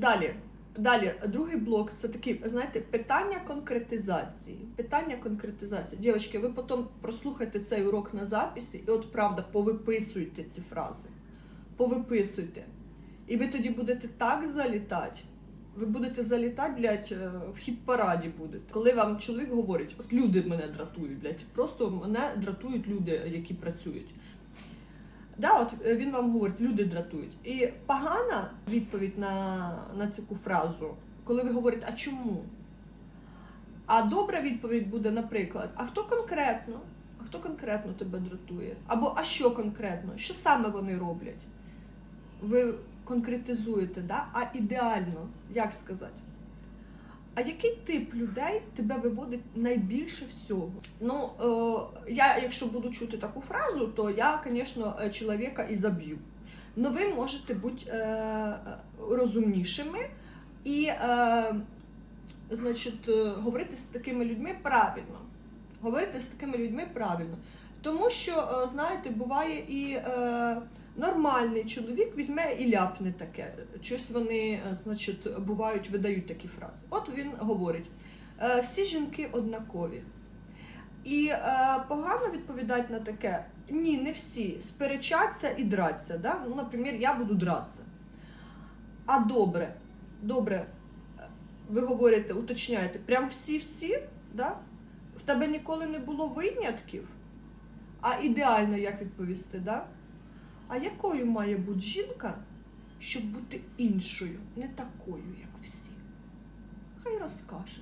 Далі. Далі, другий блок це такі, знаєте, питання конкретизації. Питання конкретизації. Дівчатки, ви потім прослухайте цей урок на записі і от правда повиписуйте ці фрази. Повиписуйте. І ви тоді будете так залітати. Ви будете залітати, блядь, е, в хіт-параді будете. Коли вам чоловік говорить, от люди мене дратують, блядь, просто мене дратують люди, які працюють. Да, от е, він вам говорить, люди дратують. І погана відповідь на, на цю фразу, коли ви говорите, а чому? А добра відповідь буде, наприклад, а хто конкретно? А хто конкретно тебе дратує? Або а що конкретно? Що саме вони роблять? Ви конкретизуєте, да? а ідеально, як сказати? А який тип людей тебе виводить найбільше всього? Ну, е, я, якщо буду чути таку фразу, то я, звісно, е, чоловіка і заб'ю. Но ви можете бути е, розумнішими і, е, значить, е, говорити з такими людьми правильно. Говорити з такими людьми правильно. Тому що, е, знаєте, буває і е, нормальний чоловік візьме і ляпне таке. Щось вони, е, значить, бувають, видають такі фрази. От він говорить: е, всі жінки однакові. І е, погано відповідати на таке. Ні, не всі. Сперечаться і драться. Да? Ну, наприклад, я буду дратися. А добре, добре, е, ви говорите, уточняєте, прям всі-всі, да? в тебе ніколи не було винятків. А ідеально як відповісти, да? А якою має бути жінка, щоб бути іншою, не такою, як всі? Хай розкаже.